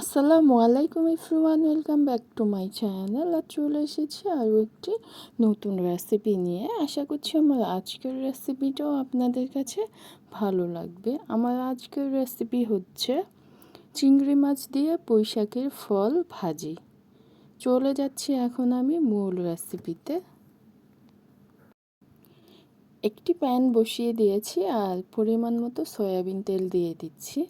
আসসালামু আলাইকুম ইফরুয়ান welcome back to my channel. আর চলে এসেছি আরও একটি নতুন রেসিপি নিয়ে। আশা করছি আমার আজকের রেসিপিটাও আপনাদের কাছে ভালো লাগবে। আমার আজকের রেসিপি হচ্ছে চিংড়ি মাছ দিয়ে পুঁইশাকের ফল ভাজি। চলে যাচ্ছি এখন আমি মূল রেসিপিতে। একটি প্যান বসিয়ে দিয়েছি আর পরিমাণ মতো সয়াবিন তেল দিয়ে দিচ্ছি।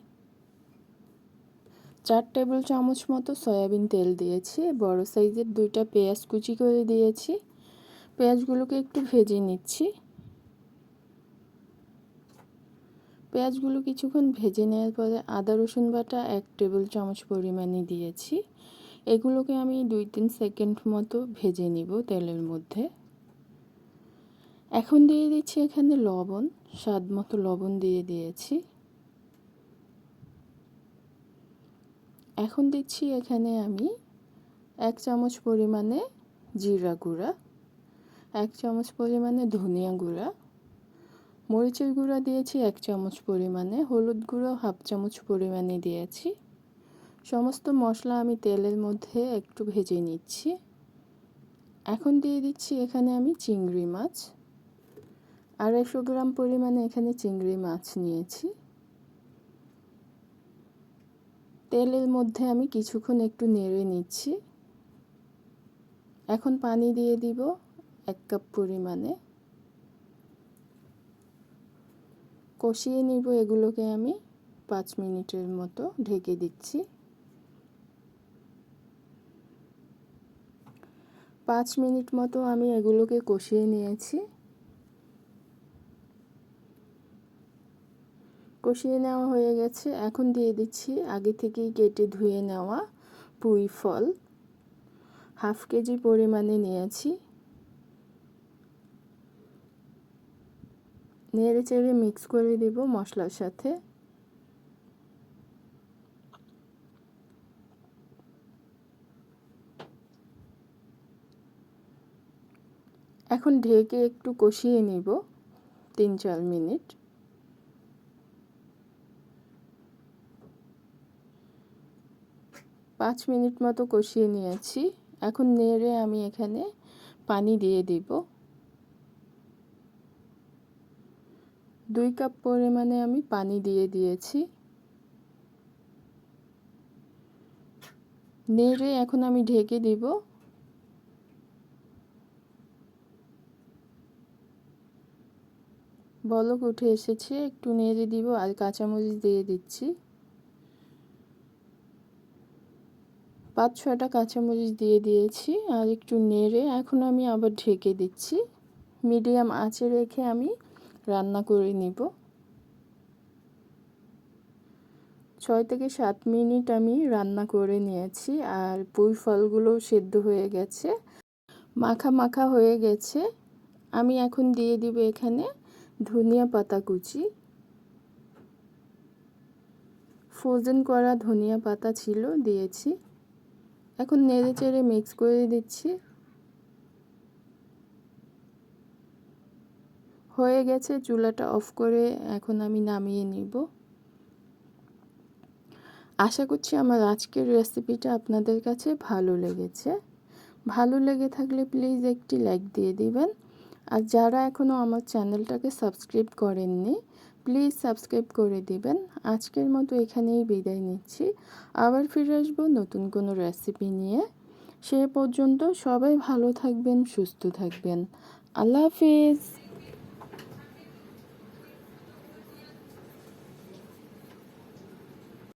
চার টেবিল চামচ মতো সয়াবিন তেল দিয়েছি, বড় সাইজের দুইটা পেঁয়াজ কুচি করে দিয়েছি। পেঁয়াজগুলোকে একটু ভেজে নিচ্ছি। পেঁয়াজগুলো কিছুক্ষণ ভেজে নেওয়ার পরে আদা, রসুন বাটা এক টেবিল চামচ পরিমাণে দিয়েছি। এগুলোকে আমি দুই তিন সেকেন্ড মতো ভেজে নিব তেলের মধ্যে। এখন দিয়ে দিচ্ছি এখানে লবণ, স্বাদ মতো লবণ দিয়ে দিয়েছি। এখন দিচ্ছি এখানে আমি এক চামচ পরিমাণে জিরা গুঁড়া, এক চামচ পরিমাণে ধনিয়া গুঁড়া, মরিচের গুঁড়া দিয়েছি এক চামচ পরিমাণে, হলুদ গুঁড়ো হাফ চামচ পরিমাণে দিয়েছি। সমস্ত মশলা আমি তেলের মধ্যে একটু ভেজে নিচ্ছি। এখন দিয়ে দিচ্ছি এখানে আমি চিংড়ি মাছ। আড়াইশো গ্রাম পরিমাণে এখানে চিংড়ি মাছ নিয়েছি। তেলের মধ্যে আমি কিছুক্ষণ একটু নেড়ে নিচ্ছি। এখন পানি দিয়ে দিব এক কাপ পরিমাণে। কষিয়ে নিব এগুলোকে আমি পাঁচ মিনিটের মতো ঢেকে দিচ্ছি। পাঁচ মিনিট মতো আমি এগুলোকে কষিয়ে নিয়েছি। কষিয়ে নেওয়া হয়ে গেছে। এখন দিয়ে দিচ্ছি আগে থেকেই কেটে ধুয়ে নেওয়া পুঁই ফল। হাফ কেজি পরিমাণে নিয়েছি। নেড়ে চেড়ে মিক্স করে দিব মশলার সাথে। এখন ঢেকে একটু কষিয়ে নিব তিন চার মিনিট। পাঁচ মিনিট মতো কষিয়ে নিয়েছি। এখন নেড়ে আমি এখানে পানি দিয়ে দিব। দুই কাপ পরিমাণে আমি পানি দিয়ে দিয়েছি। নেড়ে এখন আমি ঢেকে দিব। বলক উঠে এসেছে, একটু নেড়ে দিব আর কাঁচামরিচ দিয়ে দিচ্ছি। পাঁচ ছয়টা কাঁচামরিচ দিয়ে দিয়েছি আর একটু নেড়ে এখন আমি আবার ঢেকে দিচ্ছি। মিডিয়াম আঁচে রেখে আমি রান্না করে নিব। ছয় থেকে সাত মিনিট আমি রান্না করে নিয়েছি আর পুঁই ফলগুলো সেদ্ধ হয়ে গেছে। মাখা মাখা হয়ে গেছে। আমি এখন দিয়ে দিব এখানে ধনিয়া পাতা কুচি। ফ্রোজেন করা ধনিয়া পাতা ছিল, দিয়েছি। এখন নেড়ে চেড়ে মিক্স করে দিচ্ছি। হয়ে গেছে, চুলাটা অফ করে এখন আমি নামিয়ে নিব। আশা করছি আমার আজকের রেসিপিটা আপনাদের কাছে ভালো লেগেছে। ভালো লেগে থাকলে প্লিজ একটি লাইক দিয়ে দিবেন। আর যারা এখনও আমার চ্যানেলটাকে সাবস্ক্রাইব করেননি প্লিজ সাবস্ক্রাইব করে দিবেন। আজকের মতো এখানেই বিদায় নিচ্ছি। আবার ফিরে আসব নতুন কোনো রেসিপি নিয়ে। সে পর্যন্ত সবাই ভালো থাকবেন, সুস্থ থাকবেন। আল্লাহ হাফিজ।